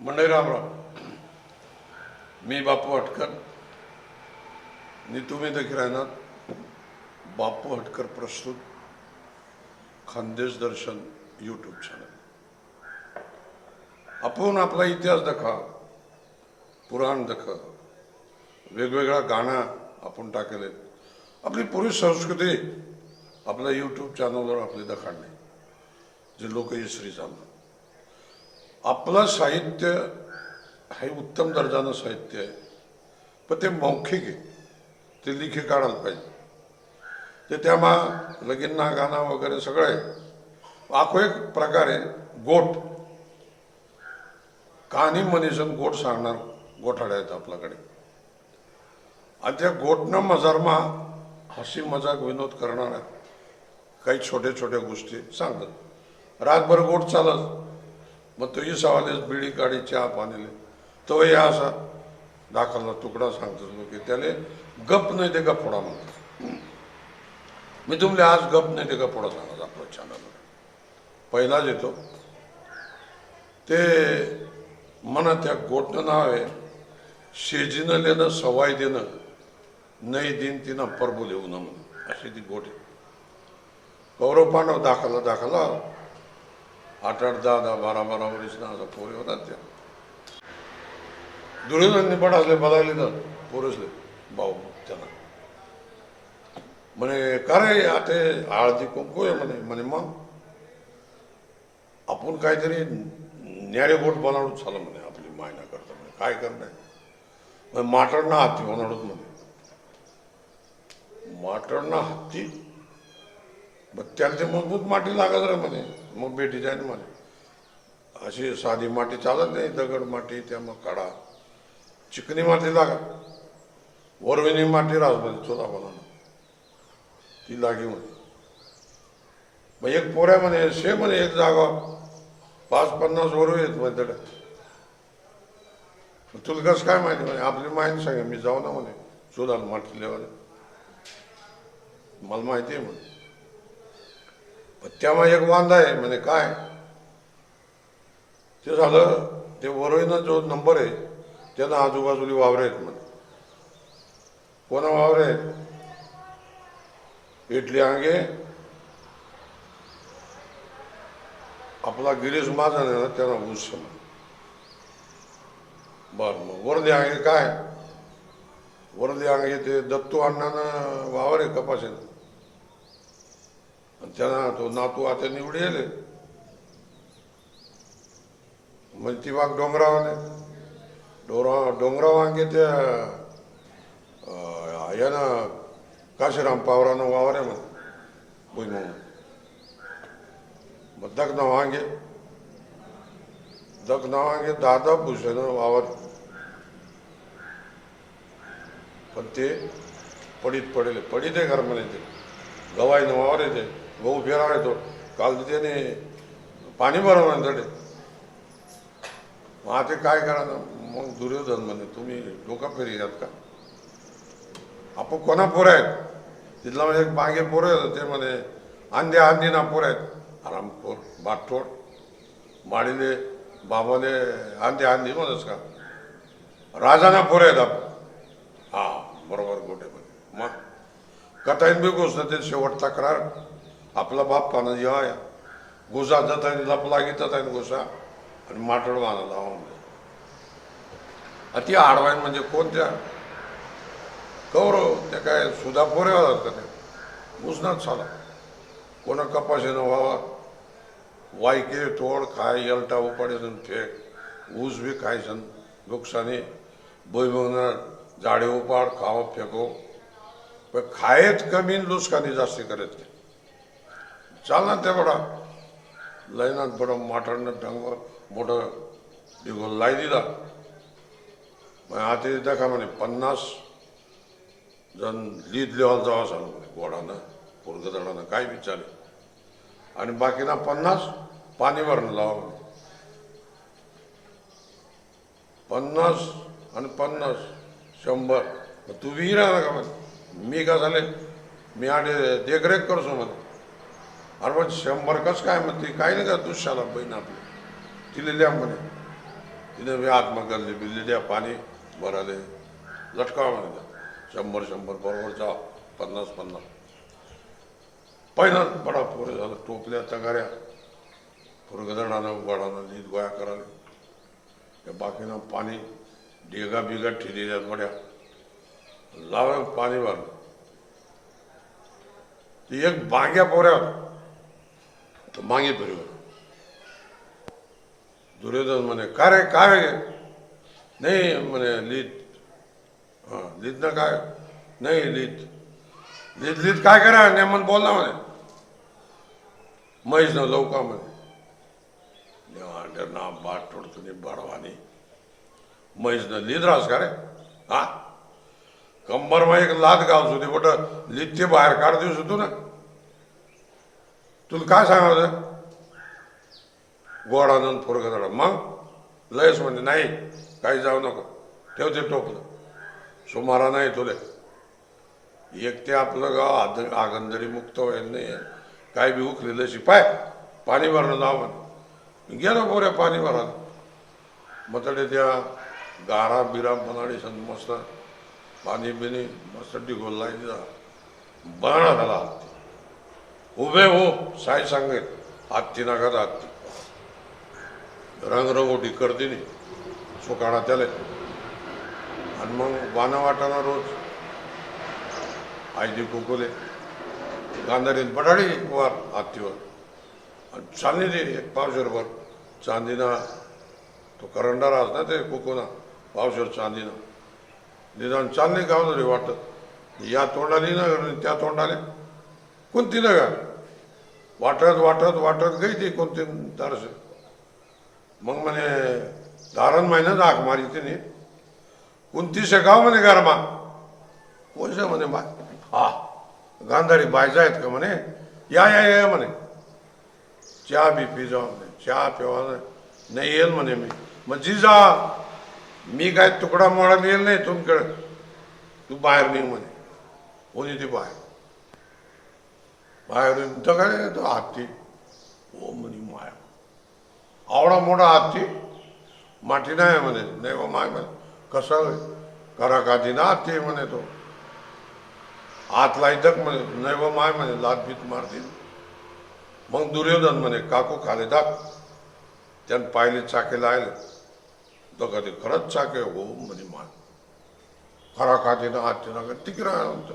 मंडळी रामराव मी बापू हटकर. नितुमी देखील राहणार बापू हटकर प्रस्तुत खानदेश दर्शन यूट्यूब चॅनल आपण आपला इतिहास दाखवा पुराण दाखवा. वेगवेगळ्या गाणं आपण टाकले आपली पूर्वी संस्कृती आपल्या यूट्यूब चॅनलवर आपली दाखवणे जे लोकयश्री चाललं आपलं साहित्य हे उत्तम दर्जानं साहित्य आहे. पण ते मौखिक आहे. ते लिखी काढायला पाहिजे. ते त्यामा लगिन्ना गाणं वगैरे सगळं आहे. आखो एक प्रकारे गोट. कहाणी मनीषन गोट सांगणार गोठाड्या आहेत आपल्याकडे. आणि त्या गोटनं मजारमा हसी मजाक विनोद करणाऱ्या काही छोट्या छोट्या गोष्टी सांगतात. रातभर गोट चालत. मग तोही सवालेच बिडी काढी चहा पाणीले. तो या असा दाखवला तुकडा सांगतो लोक की त्याले गप नाही ते गपोडा म्हणतात. मी तुमले आज गप नाही ते गपोडा सांगत आपलं चॅनलवर पहिलाच येतो ते म्हणा त्या गोटनं नाव आहे शेजीनं लेणं सवाय देणं नाही दिन तिनं परबू देऊ न म्हणून. अशी ती गोट आहे. कौरव पांडव दाखला दाखला आठ आठ दहा दहा बारा बारा वर्षना असं पोरे होतात त्या. दुर्योधनने पण असले बघायले तर पोरसले. भाऊ त्यांना म्हणे का रे आता हळदी कुंकू आहे म्हणे. म्हणे मग आपण काहीतरी न्यारे बोट बनाडूच झालं म्हणे आपली मायना करता म्हणे. काय करणार? म्हणजे माटणना हत्ती बनाडूच म्हणे. माटणना हत्ती मग त्याला ते मजबूत माटी लागत रे म्हणे. मग बेटी जाईन म्हणे अशी साधी माती चालत नाही दगड माती त्या मग काढा चिकनी माती लागा वरविनी माती राजमध्ये चोदा चोला बनवणं ती लागी म्हणे मग एक पोऱ्या म्हणे शे म्हणे एक जागा पाच पन्नास वरवी येत म्हणे तडे तुला कसं काय माहिती म्हणे आपली माहिती सांगा मी जाऊ ना म्हणे चोलाला माती लेवाले मला माहिती आहे म्हणे त्यामुळे एक वांदा आहे म्हणे काय? ते झालं ते वरळीनं जो नंबर आहे त्यानं आजूबाजूला वावरे आहेत म्हणे. कोणा वावरे आहेत? इटली अंगे आपला गिरीश माझा ना त्यांना ऊस बर मग वरदे अंगे काय? वरदी अंगे ते दत्तू अण्णानं वावर आहे कपाशीत त्यांना तो नातू आता निवडे आले म्हणजे ती बाग डोंगरावाने डोंगरा डोंगरावांगे त्या यानं काशीराम पावरानं वावर आहे भुईमुंग मग दग वांगे दग नवांगे दादा भूषण वावर. पण ते पडीत पडेल. पडीत आहे घर म्हणे ते. गवाईनं वावर येते गहू फेरा येतो. काल त्याने पाणी भरवलं तडे मग आता काय करा मग दुर्योधन म्हणे तुम्ही डोका फेरी घ्यात का? आपण कोणा पोरं आहेत? तिथला म्हणजे एक मागे पोरं येतो ते म्हणे आंधे आंधी ना पोरं आहेत. आरामखोर बाटठोड माडीले बाबाले आंधे आंधी म्हणच का? राजाना पोरं आहेत आपण हा बरोबर गोटे मग कथाईन बी गोष्ट ते शेवट तक्रार आपला बाप पाना जेव्हा घुसा जातानी लप लागित घुसा आणि माटोड वाहना लावून अति आडवाईन म्हणजे कोणत्या कौरव त्या काय सुधा पोरे होतात का ते घुसणाच झाला. कोणा कपाशीनं व्हावा? वायके तोड खाय यलटा उपाडेसन फेक ऊस बी खायसन नुकसानी भुईमुगना झाडे उपाड खाव फेको. पण खायत कमी नुकसानी जास्ती करत नाही. चालना ते बडा. लयनात बडं माटणं डंग मोठं दिगोल लाई दिला. मग आता देखा म्हणे पन्नास जण लीद लेवाल जावा सांग म्हणे गोडानं पोरगदडानं काय विचारे आणि बाकीना पन्नास पाणी भरणं लावा म्हणे. पन्नास आणि पन्नास शंभर. तू विहीर आहे ना का म्हणे? मी का झाले? मी आडे देखरेख करसो म्हणे. अरे पण शंभर कस काय म्हणते? काही नाही का दुसऱ्याला बहीण आपली? तिला द्या म्हणे. तिने मी हातमा बिल्ली द्या पाणी भराले. लटकावा म्हणे द्या. शंभर शंभर बरोबर जा पन्नास पन्नास. पहिला बडा पोरे झालं. टोपल्या तगाऱ्या. फुरगदणानं वडानं लीद गोळ्या करायला. त्या बाकीनं पाणी डेगा बिगा ठेलेल्या मोड्या लावा पाणी भरलं. ती एक बांग्या पोऱ्या होत्या. तर मागे दुर्योधन म्हणे काय रे काय नाही म्हणे लीत हां लीत ना काय नाही लीत लीत लीत काय करा नेमन बोल ना म्हणे महेश न लवका म्हणे ना बाट तोडतो बाडवानी महेश न लीत राहस का रे हा कंबरमा एक लात गाव सुधी बट ते बाहेर काढ दिवस होतो ना तुला काय सांगावं गोडानंद झाला. मग? लयच म्हणजे नाही काही जाऊ नको. ठेवते टोपलं. सुमारा नाही तुले. एक ते आपलं गाव आद आगंदरी मुक्त व्हायला नाही काय बी उखलेलं शिपाय पाणी भरणं जाऊ म्हण. गेलं पोऱ्या पाणी भरायला. मग तडे त्या गारा बिरा बनाडी सन मस्त पाणी बिनी मस्त डिगोल लायला बना झाला. उभे हो साय सांगेल. आत्ती नका आत्ती. रंगरंगोटी करते नी सुकाळा त्याला. आणि मग वाना वाटाणा रोज. आयदी कुकुले गांधारीत बटाडी वार आत्तीवर. आणि चांदी दे एक पावशेरभर चांदीना. तो करंडा राहत ना ते कुकुना पावशेर चांदीना. निदान चालणे गाव रे वाटत. या तोंडाली ना आणि त्या तोंडाने. कोणती ना का वाटत वाटत वाटत गई ती कोणते दारसे. मग म्हणे धारण महिन्यात आग मारी तिने. कोणती शेगाव म्हणे गरमा. कोणशे म्हणे बाय हा गांधारी बायजा आहेत का म्हणे. या या या म्हणे. चहा बी पी जाऊ म्हणे चहा पिवा नाही. नाही येईल म्हणे मी. मग जी जा. मी काय तुकडा मोडायला येईल नाही तुमकडे तू बाहेर निघ म्हणे. कोणी ती बाहेर? बाहेर दगड येतो काय तो हत्ती ओ म्हणे माया. आवडा मोठा हत्ती माठी नाही म्हणे. नाही बा माय म्हणे कसं होय? करा काठी ना हत्ती म्हणे तो. हात लायतक म्हणे. नाही बा माय म्हणे. लात बीत मारतील मग दुर्योधन म्हणे काकू खाले दाख त्यानं पाहिले चाके लायले. तो कधी खरंच चाके. हो म्हणे मान खरा खाते ना हात. ना तिकडे राहणार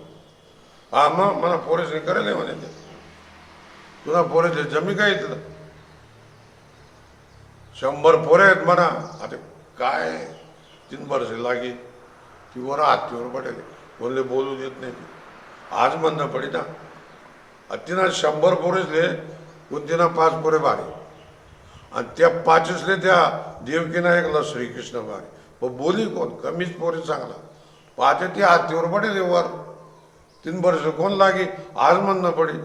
हा मग मला पोरेसने करेल म्हणे ते तुला पोरेसले जमी काय इथलं शंभर पोरे आहेत म्हणा आता काय तीन वर्ष लागी ती वर हातीवर पडेल कोणले बोलू देत नाही आज म्हणणं पडी ना तिनं शंभर पोरेसले कोणतीना पाच पोरे भारी आणि त्या पाचसले त्या देवकीना ऐकलं श्रीकृष्ण भारी पण बोली कोण कमीच पोरे चांगला पाच ती हातीवर पडेल वर तीन वर्ष कोण लागे? आज म्हणणं पडी.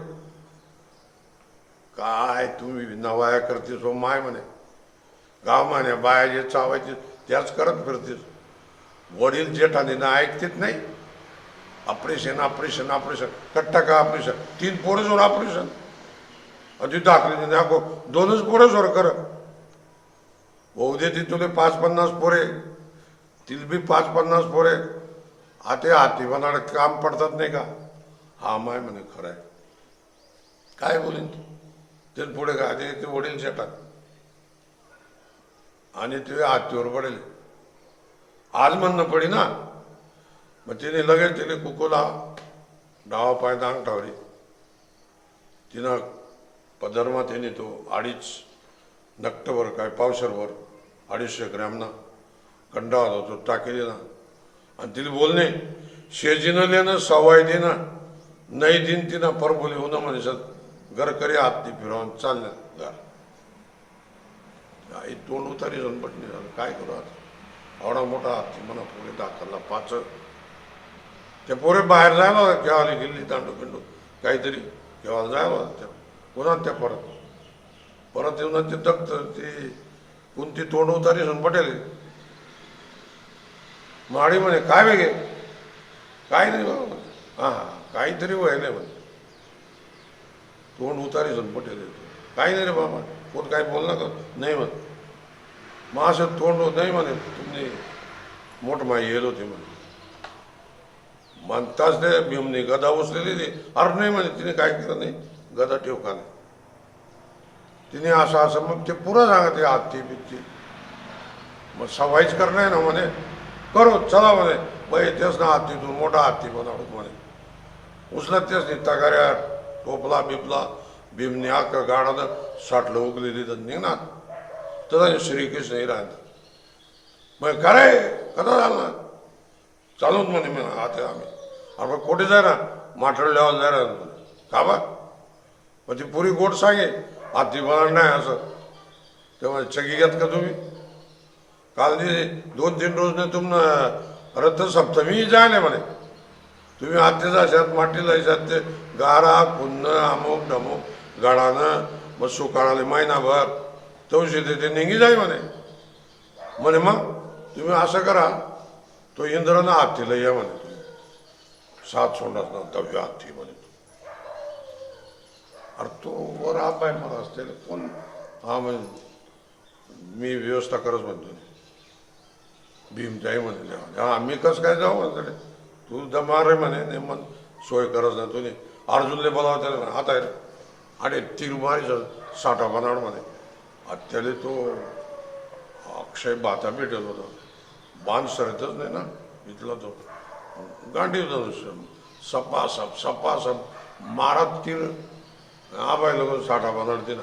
काय तुम्ही नवाया करतेस हो माय म्हणे. गाव म्हणे बाया जे चावायचे त्याच करत फिरतेस. वडील जेठाने ना ऐकतेच नाही. Operation operation operation. कट्टा का ऑपरेशन? तीन पोरं जोर ऑपरेशन अति दाखले दाखव दोनच पोरं जोर कर. होऊ दे ती तुले पाच पन्नास पोरे. तिल बी पाच पन्नास पोरे. हाते हाती बनाड काम पडतात नाही का? हा माय म्हणे खरं आहे. काय बोलीन तू? ते पुढे का ते ते वडील शेतात. आणि ते हातीवर पडेल. आज म्हणणं पडी ना. मग तिने लगेच तिने कुकूला डावा पाय दांग ठावली. तिनं पदर्मा तिने तो अडीच नक्टवर काय पावसरवर अडीचशे ग्रॅमना कंडावा होतो तो टाकेली ना आणि तिला बोलणे शेजीनं लेणं सवाय देणं नाही दिन तिनं परबोली होणं म्हणजे घर करी हात ती फिरवून चालल्या घर आई तोंड उतारी जाऊन पटणी झालं काय करू आता? एवढा मोठा हाती म्हणा पोरे दाखवला पाच. ते पोरे बाहेर जायला केव्हा गेली दांडू पिंडू काहीतरी केव्हा जायला त्या कोणा त्या परत? परत येऊन ते दक्त ते कोणती तोंड उतारी जाऊन पटेल माडी म्हणे काय वेगळे काय नाही बाबा. म्हणे. हा हा काहीतरी नाही म्हणे. तोंड उतारी जाऊन काही नाही रे बाबा कोण काय बोल नका नाही म्हण. मग असं तोंड नाही म्हणे. तुम्ही मोठ माई येत होती म्हणे. म्हणताच ते भीमने गदा उचलेली ती अरे नाही म्हणे तिने काय केलं नाही. गदा ठेव का नाही तिने असं असं मग ते पुरं सांगते आत्ती बित्ती मग सवाईच करणं ना म्हणे. करू चला म्हणे. बाई तेच ना हत्तीतून मोठा हत्ती बनावत म्हणे. उचलत तेच नाही तगाऱ्या टोपला बिपला भीमने आक गाडानं साठलं उगली तर निघणार. तसा श्रीकृष्ण राहणार मग काय कसा झाला चालूच म्हणे मी आता आम्ही. अरे मग कुठे जाय ना माठळ लेवायला जाय का बा? मग ती पुरी गोट सांगे हाती मला नाही असं. तेव्हा चकी घेत का तुम्ही? काल दोन तीन रोज ने तुम रथसप्तमी नाही म्हणे. तुम्ही आत्तेच अशात माटीला अशात ते गारा खुन्न अमुक डमुक गाडानं मग सुकाळाले महिनाभर. तवशी ते निघी जाई म्हणे. म्हणे मग तुम्ही असं करा तो इंद्रानं हत्तीला या म्हणे तुम्ही. सात सोंडाच ना दव्य म्हणे अरे तो वर आहे मला असते कोण? हा म्हणजे मी व्यवस्था करत म्हणतो भीम जाई म्हणे देवा. कसं काय जाऊ म्हणतो तू दमार रे म्हणे ने मन सोय करत नाही तुने अर्जुनले बोलावं त्याला हात आहे आणि अरे तीर मारी साठा बनाड म्हणे आता त्याला तो अक्षय बाता भेटत होता बांध सरतच नाही ना इथला तो गांडी होता सपासप सपासप मारत तीर आबाय लोक साठा बनाड ना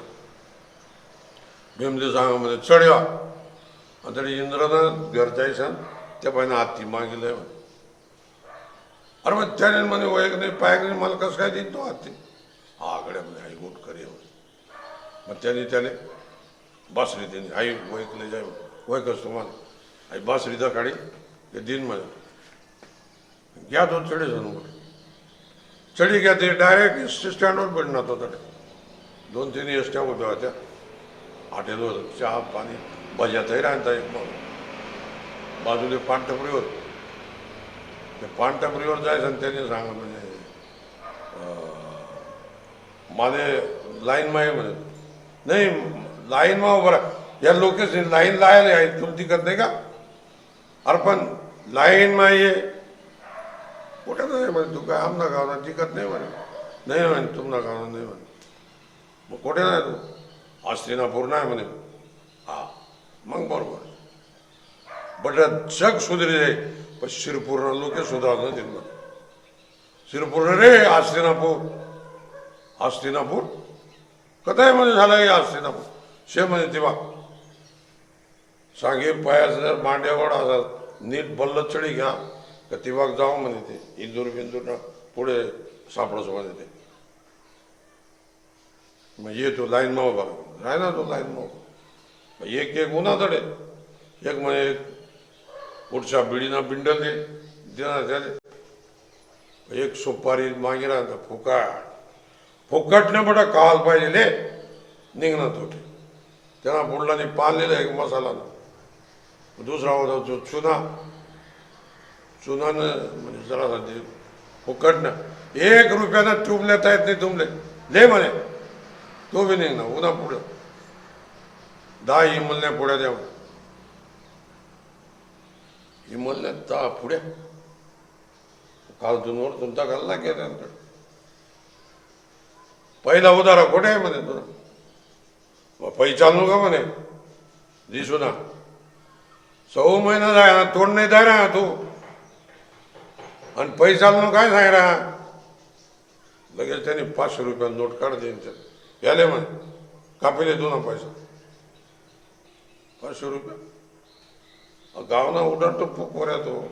भीमले सांगा म्हणे चढ्या आणि तरी इंद्रानं घर त्या पाहिजे हाती मागिले अरे मग त्याने म्हणे वयक नाही पायक नाही मला कसं काय देईन तो हाती आगड्या म्हणे आई गोट करे मग त्याने त्याने बासरी त्यांनी आई वयकले जाय वयकच तुम्हाला. आई बासरी दा काढी. ते दिन म्हणे घ्या तो चढे जाणून चढी घ्या ते डायरेक्ट स्टँडवर पडणार तो तडे. दोन तीन एस उभ्या होत्या. हॉटेलवर चहा पाणी. भज्यातही राहता एक मग बाजूला पानटपरीवर ते पानटपरीवर जायचं आणि त्याने सांगा म्हणजे माझे लाईन माय म्हणे नाही लाईन मा बरं या लोकेश लाईन लायला आहे तुमची तिकत नाही का अरे पण लाईन माय ये नाही म्हणे तू काय आमना गावना जिकत नाही म्हणे नाही म्हणे तुमना गावना नाही म्हणे मग कुठे नाही तू हस्तिनापूर नाही म्हणे हा मग बरोबर. बट जग सुधरी पण शिरपूर्ण लोक सुधारलं तिथं शिरपूर्ण रे आस्तिनापूर. हस्तिनापूर कथाय म्हणे झालं हे हस्तिनापूर शे म्हणे तेव्हा सांगे पायाचं जर मांड्यावर असतात नीट बल्ल चढी घ्या. का तेव्हा जाऊ म्हणे ते इंदूर बिंदूर पुढे सापडच म्हणे ते मग येतो लाईन मग बघा राय ना तो लाईन मग एक एक उन्हातडे. एक म्हणजे एक पुढच्या बिडीना बिंडल दे देणार त्याले एक सुपारी मागे राहता फुकाट. फुकटने बडा काल पाहिजे ले निघणार तो त्यांना बुडलाने पाळलेला एक मसाला दुसरा होता तो चुना. चुनानं म्हणजे जरा फुकटनं. एक रुपयानं ट्यूब लेता येत नाही तुमले ले म्हणे तो बी निघणार उन्हा पुढं दहा हिमलण्या पुढ्या द्या. हिमलण्या दहा पुढ्या. काल वर तुमचा घालला केला त्यानंतर पहिला उदारा कुठे आहे म्हणे तुला? मग पैचालू का म्हणे? दिसू ना. सौ महिना जाय ना तोंड नाही जाय ना तू. आणि पैचालू काय सांगा लगेच त्यांनी पाचशे रुपया नोट काढ देईन त्याला याले म्हणे कापीले तू ना पैसा. पाचशे रुपये. गावना उडाटतो पोऱ्या तो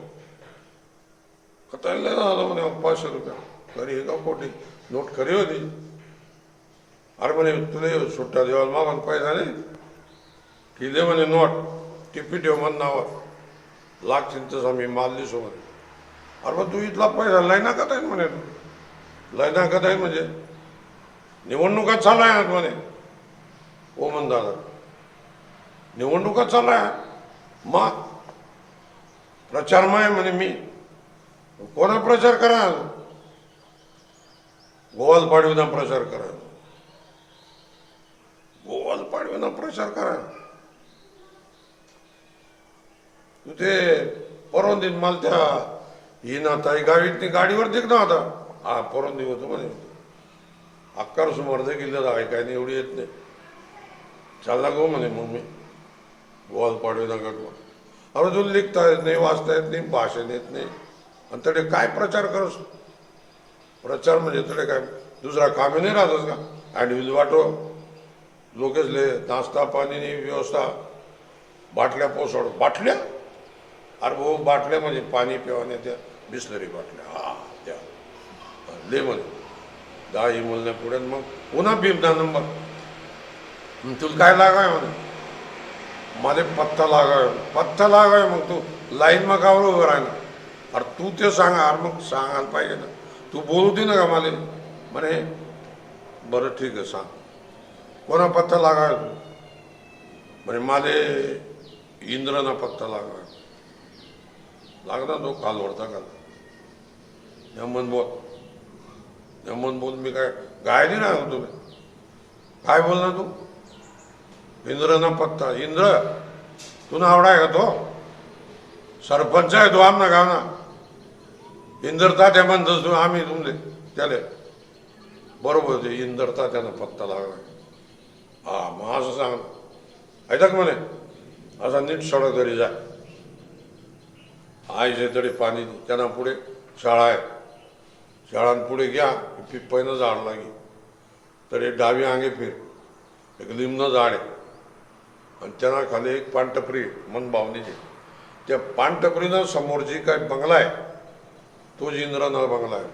कतायला झालं म्हणे पाचशे रुपया. खरी हे का खोटी नोट खरी होती. अरे म्हणे तुला सुट्टा देवाला मागून पैसा नाही? की दे म्हणे नोट. टिपी ठेव म्हण नावात लाख तसं आम्ही माल दिसो म्हणे. अरे मग तू इथला पैसा लयना कथा म्हणे लयना लाईना कथा म्हणजे. निवडणुका चालू आहेत म्हणे. ओ म्हण दादा. निवडणुका चालू आहे मग प्रचार माय म्हणे मी. कोणा प्रचार करा गोवाल पाडवीना प्रचार करा गोवाल पाडवीना प्रचार करा तू ते परवान दिन मला त्या ही ना ताई गावीत गाडीवर देख ना आता. हा परवान दिन होतो म्हणे. अक्कार सुमार गेलं ऐकायला एवढी येत नाही. चालला गो म्हणे मग मी. वॉल पाडवे नका अरे लिखता येत नाही वाचता येत नाही भाषण येत नाही. आणि तडे काय प्रचार करस? प्रचार म्हणजे तडे काय? दुसरा कामे नाही राहतच का? ॲडविल वाटो. लोकेसले नाश्ता पाणीनी व्यवस्था. बाटल्या पोसड. बाटल्या? अरे भाऊ बाटल्या म्हणजे पाणी पिवाने त्या बिस्लरी बाटल्या. हा त्या. ले म्हणे दहा इमोलने पुढे मग पुन्हा भीमदा नंबर तुला काय लागाय म्हणे मला पत्ता लागाय पत्ता लागाय मग तू लाईन मग कावर उभं राहिला. अरे तू ते सांगा अरे मग सांगायला पाहिजे ना. तू बोलू दे ना का मला? म्हणे बरं ठीक आहे सांग. कोणा पत्ता लागाय तू म्हणे माले इंद्रना पत्ता लागाय लागला तो काल वरता काल. जमन बोल. जमन बोल मी काय गाय नाही राहतो तुम्ही काय बोलला तू? इंद्रना पत्ता इंद्र तू ना आवडाय का तो? सरपंच आहे तो आमना गावना. इंद्रता तात्या म्हणतोस तू आम्ही तुमले त्याले. बरोबर ते इंद्रता तात्यानं पत्ता लागला हा मग असं सांग. ऐकत म्हणे? असा नीट सडक तरी जाय आईचे तरी पाणी त्यांना पुढे शाळा आहे. शाळां पुढे घ्या. पिप्पईनं झाड लागे. तरी डावी आंगे फिर. एक लिंबनं झाड आहे. आणि त्यांना खाली एक पानटपरी मन भावनीची त्या पानटपरीनं समोर जी काय बंगला आहे तो जी इंद्रना बंगला आहे.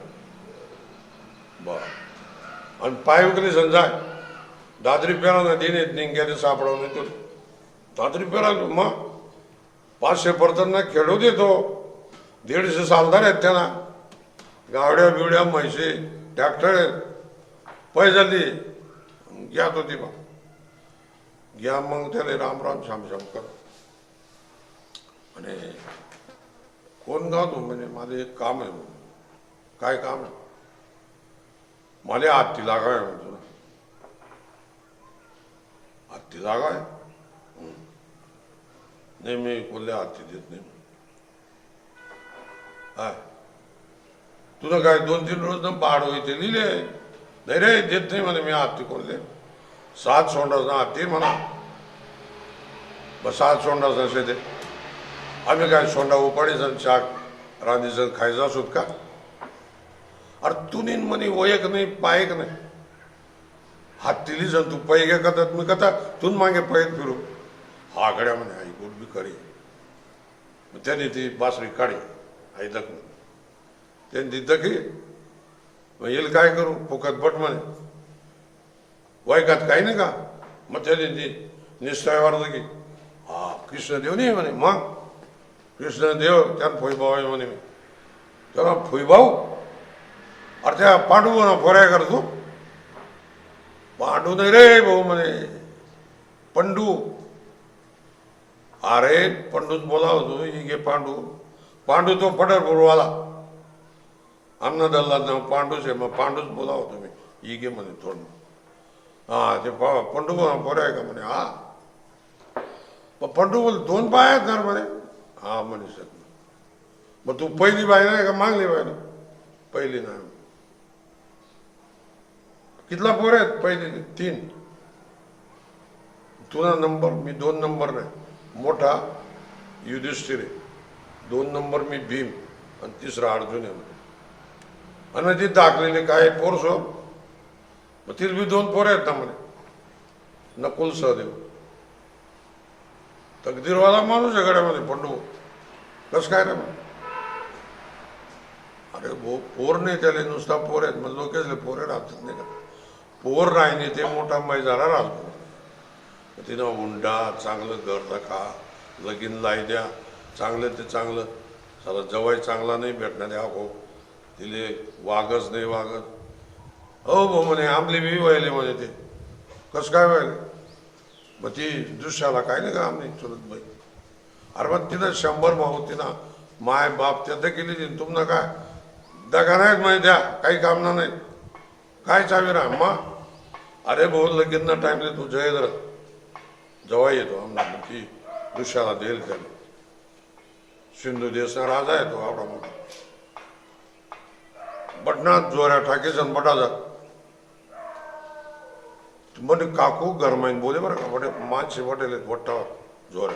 बर. आणि पाय उकली संजाय दादरी पेरा नदीने निंग्याने सापडवून येतो दादरी पेरा मग पाचशे परतांना खेळू देतो दीडशे सालदार आहेत त्यांना गावड्या बिवड्या म्हैसे ट्रॅक्टर आहेत. पैजाली घ्या तो होती बा घ्या मग त्याला राम राम श्याम श्याम कर. आणि कोण गाव तू म्हणजे माझं एक काम आहे काय काम आहे? मला आत्ती आहे म्हणतो ना. आत्ती लागाय आहे? नाही मी कोल्हे आत्ती देत नाही हा तुला काय दोन तीन रोज ना होईल ते लिहिले? नाही रे देत नाही म्हणे मी आत्ती कोणले. सात सोंडाच ना ते म्हणा. बस सात सोंडाच ते. आम्ही काय सोंडा उपाडीचं चाक रांधीचं खायचा असोत का? अरे तुनीन म्हणे वयक नाही पायक नाही. हात दिली जण तू पै घे कथत मी कथा तून मागे पैत फिरू. हा म्हणे आई गोड बी करी मग त्यांनी ती बासरी काढी आई दख त्यांनी ती दखी मग येईल काय करू? फुकत बट म्हणे. वयकात काही नाही का? मग त्याने निश्चय वाढलं की हा कृष्णदेव नाही म्हणे. मग? कृष्णदेव त्यानं फुईभाऊ आहे म्हणे मी. त्याला फुईभाऊ अरे त्या पांडू ना फोऱ्या करतो. पांडू नाही रे भाऊ म्हणे. पंडू. अरे पंडूच बोलाव तू ही घे पांडू. पांडू तो पंढरपूरवाला आमना दल्ला पांडूच आहे मग पांडूच बोलाव तुम्ही ही घे म्हणे थोडं. ते पा पंडू आहे का म्हणे? हा. मग पंडू बोल दोन पाय आहेत ना म्हणे. हा म्हणे सर मग तू पहिली बाय नाही का मागली बाय ना पहिली नाही. कितला पोर आहेत पहिली? तीन. तुझा नंबर मी दोन नंबर नाही. मोठा युधिष्ठिर आहे. दोन नंबर मी भीम. आणि तिसरा अर्जुन आहे म्हणे. आणि ती दाखलेले काय पोरसो मग तिला बी दोन पोरं आहेत ना म्हणे नकुल सहदेव. तकदीरवाला माणूस आहे गड्यामध्ये पंडू. कसं काय रे मग? अरे भो पोर नाही त्याला नुसता पोर आहेत. मग लोकेसले पोरे राहतात नाही का? पोर राहिने ते मोठा मैजारा राहतो. तिनं हुंडा चांगलं घर रखा लगीन लाई द्या. चांगलं ते चांगलं. साला जवाई चांगला नाही भेटणार द्या हो तिले वागच नाही वागत. हो भाऊ म्हणे आमले बी व्हायले म्हणे ते. कसं काय व्हायले? मग ती दुसऱ्याला काय नाही का आमने चुलत बाई. अरे मग तिनं शंभर भाऊ तिनं माय बाप त्या केली तिने तुमनं काय? दगा नाहीत माहिती द्या काही कामना नाही काय चावी राह मग? अरे भाऊ लगेच ना टाईमले तू जयद्र जवळ येतो आम्हाला ती दुसऱ्याला देईल त्याला. सिंधू देशना राजा आहे तो आवडा मोठा. बटनात जोऱ्या ठाकेसन बटाजा म्हणजे काकू गरमाईन बोले बरं का बटे माणसे बटेले वट्टा जोर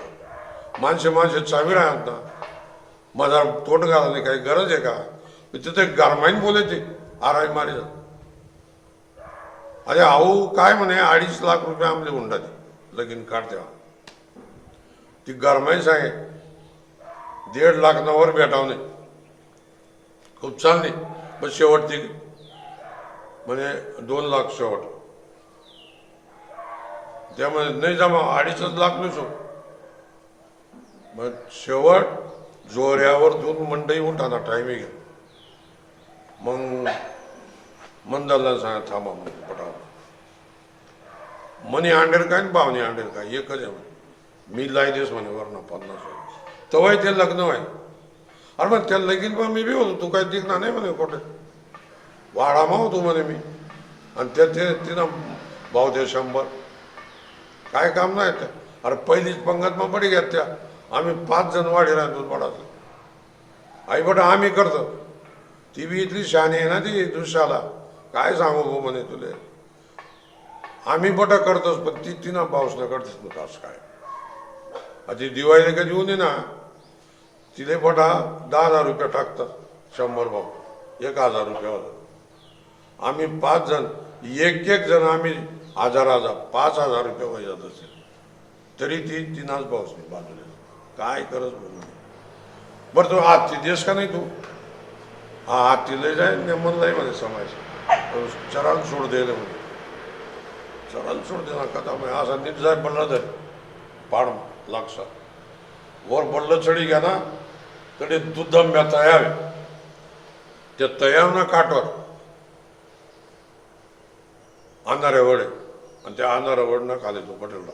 माणसे माणसे चावी राहत ना माझा तोंड घालायला काही गरज आहे का मी तिथे गरमाईन बोले ते मारी अरे आऊ काय म्हणे अडीच लाख रुपये आमले हुंडाली लगीन काढते ती गरमाई सांगे दीड लाख नवर भेटावणे खूप चांगली पण शेवट ती म्हणे दोन लाख शेवट त्यामुळे नाही जमा अडीचच लाख नसो मग शेवट जोऱ्यावर दोन मंडई उठाना टायमिंग घ्या मग मंदाला सांगा थांबा मग पटाव मनी अंडेर काय आणि पावणी आंडेल काय? एकच आहे म्हणे. मी लाई देस म्हणे वरण पन्नास तवाय ते लग्न व्हाय अरे मग त्याला लगीन पण मी बी होतो. तू काय दिसणार नाही म्हणे कुठे. वाडामा होतो म्हणे मी. आणि त्या ते तिनं भाव ते शंभर. काय काम नाही त्या अरे पहिलीच पंगत मग बडी घेत त्या. आम्ही पाच जण वाढी राहतो बडाचं आई बट आम्ही करतो. ती बी इथली शहाणी आहे ना ती दुसऱ्याला. काय सांगू गो म्हणे तुले? आम्ही बट करतोच पण ती तिनं पाऊस न करतच नव्हता असं काय? आधी दिवाळीला कधी येऊन ना तिले बटा दहा हजार रुपये टाकतात शंभर भाऊ. एक हजार रुपयावर आम्ही पाच जण एक एक जण आम्ही हजार हजार पाच हजार रुपये वयात असेल. तरी ती तिनाच पाऊस नाही बाजूला. काय करत बोलू बरं तू आजची देश का नाही तू? हा आजची लय जाय नेमन नाही म्हणे समाज. चरण सोड दिले म्हणे. चरण सोड दे कथा म्हणे. असा नीट जाय पडला तर. पाड लागसा. वर पडलं चढी घ्या ना. तरी दुधंब्या तयावे त्या तयाव ना काटवर. अंधारे वडे. आणि त्या अंधारा वडनं खाली तो पटेलला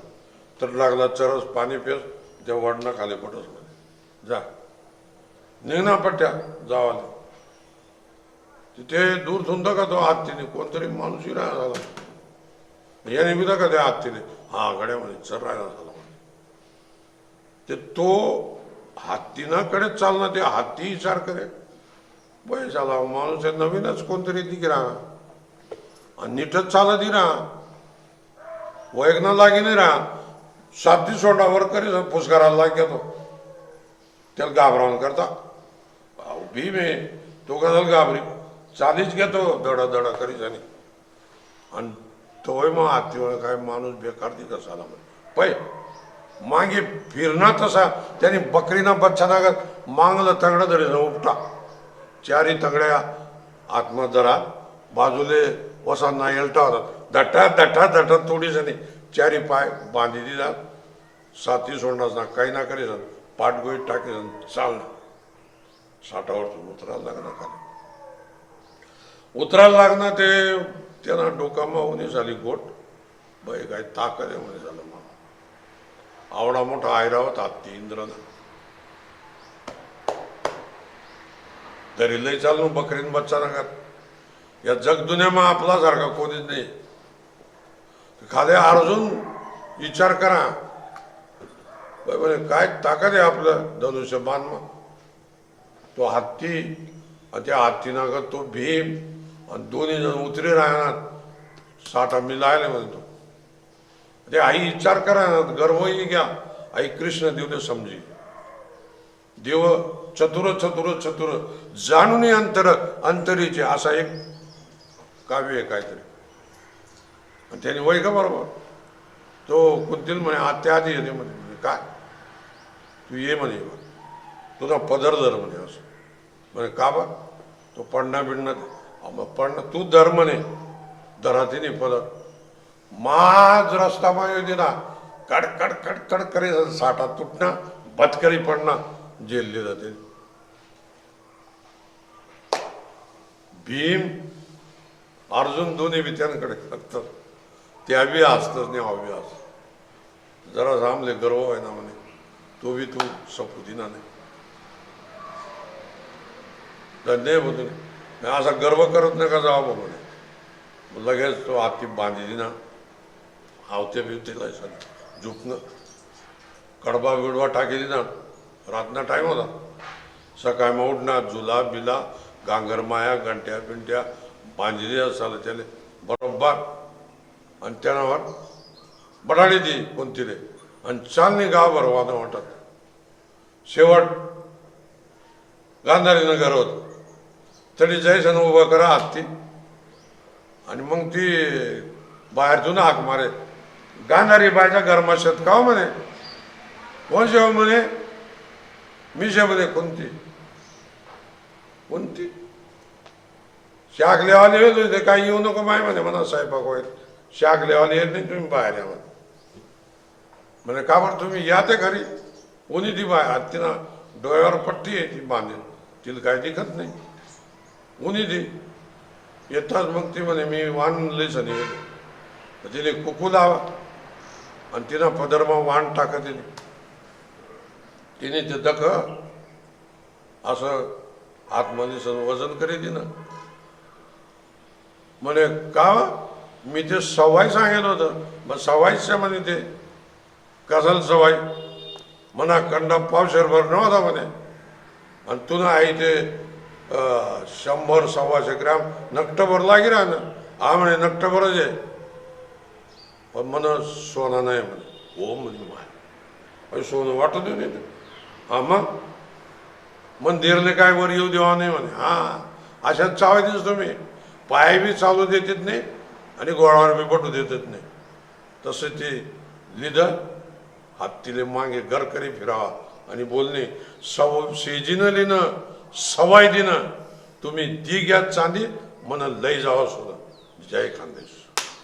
तर लागला चरस पाणी पेस त्या वडनं खाली पटस म्हणे जा. निघना पट्ट्या जावाले. तिथे दूर धुंद का तो हत्तीने कोणतरी माणूसही राहा झाला. याने बी का त्या हत्तीने हा म्हणे चर राहिला झाला म्हणे. ते तो हत्तीनाकडे चालणार ते हत्ती विचार करे. बय झाला माणूस आहे नवीनच कोणतरी दिख राहा आणि नीटच चालत ही राहा. वैगना लागी नाही राहा साधी सोडावर करी पुष्काराला लाग घेतो. त्याला घाबरावून करता. अहो, भीम आहे. तो कशाला घाबरी चालीच घेतो दडा दडा करीच आणि. आणि तोय मग हातीवर काय माणूस बेकार ती कसाला म्हणे. पै मागे फिरणार तसा त्याने बकरीना बच्चा मांगलं मागलं तंगडं धरी उपटा. चारी तंगड्या आत्मा जरा बाजूले वसांना एलटा होतात दटा दटा दटा थोडी जणी चारी पाय बांधी दिला. साथी सोडणार ना काही ना करी पाठगोळी टाकी चालणार साठावरतून उतरायला लागणार खाली. उतरायला लागणार ते त्यांना डोकामा होणे झाली गोट. बाई काय ताकद आहे म्हणे झालं मग आवडा मोठा आयरावत हत्ती इंद्रना. तरी लय चालू बकरीन बच्चा नका या जगदुन्यामा सारखा कोणीच नाही. खाली अर्जुन विचार करा. म्हणे काय ताकद आहे आपलं धनुष्य बांधवा तो हत्ती त्या हत्तीनागत तो भीम आणि दोन्ही जण उतरे राहणार. साठा मी लायला म्हणतो. ते आई विचार करा ना गर्वही घ्या. आई कृष्ण देवले समजी. देव चतुर चतुर चतुर. जाणून अंतर अंतरीचे असा एक काव्य आहे काहीतरी. आणि त्याने वय का बरोबर? तो कुंतील म्हणे आत्यादी आधी येते म्हणे. म्हणे, काय? तू ये म्हणे बा. तुझा पदर धर म्हणे असं. म्हणे का बा तो पडणं बिडणं मग पडणं तू धर म्हणे. धराती नाही पदर. माज रस्ता येऊ ना कड कड कड कड करे साठा तुटणं बदकरी पडणं जेलली जाते. भीम अर्जुन दोन्ही विद्यांकडे लागतात. त्या बी असतच नाही हवी असत जरा थांबले गर्व आहे ना म्हणे. तो बी तू सपुदिना नाही. धन्य बोलतो मी असा गर्व करत नका जावा बा म्हणे. लगेच तो हाती बांधली ना आवते बिवतेला सर झुकणं कडबा बिडवा टाकी ना रातना टाईम होता. सकाळी मग उठणार झुला बिला गांगरमाया गंट्या बिंट्या मांजरी असाल त्याला. बरोबर. आणि त्यानावर बडाडी दी कोणती रे आणि चांदणी गाव भरवानं वाटत. शेवट गांधारीनं घर होत. तरी जयसन उभं करा हत्ती. आणि मग ती बाहेरतून हाक मारे. गांधारी बायच्या गरमा शेतकाव म्हणे? कोण शेव म्हणे? मी शेव म्हणे कोणती? कोणती? शाकलेवाले येत होते काही येऊ नको माय म्हणे म्हणा स्वयंपाक शाक शाकलेवाले येत नाही तुम्ही बाहेर या म्हणे का बरं तुम्ही या ते घरी? कोणी ती बाय तिनं डोळ्यावर पट्टी आहे ती बांधेल. तिला काय दिखत नाही. कोणी ती? येतात मग ती म्हणे मी वाण सनी तर तिने कुकू लावा आणि तिनं पदरमा वाण टाकत येते तिने ते दख असं आतमध्ये सण वजन करी तिनं. म्हणे का मी ते सवाई सांगेल होतं. मग सवाईच्या म्हणे ते. कसल सवाई? म्हणा कंडा पावशेरभर नव्हता म्हणे. आणि तुला आई ते शंभर सव्वाशे ग्राम नक्टभर लागी ना. हा म्हणे नक्टभरच आहे. पण म्हण सोना नाही म्हणे. हो म्हणे माय सोनं वाटत नाही ते हा मग? मंदिरले काय वर येऊ देवा नाही म्हणे. हा. अशाच चावायचीच तुम्ही पाय बी चालू देत नाही. आणि गोळावर बी बटू देतच नाही. तसे ते लिहिलं हत्तीले मागे गरकरी फिरावा आणि बोलणे सव शेजीनं लिहिणं सवाय देणं तुम्ही दी घ्या चांदी मन लय जावा सुद्धा जय खानदेश.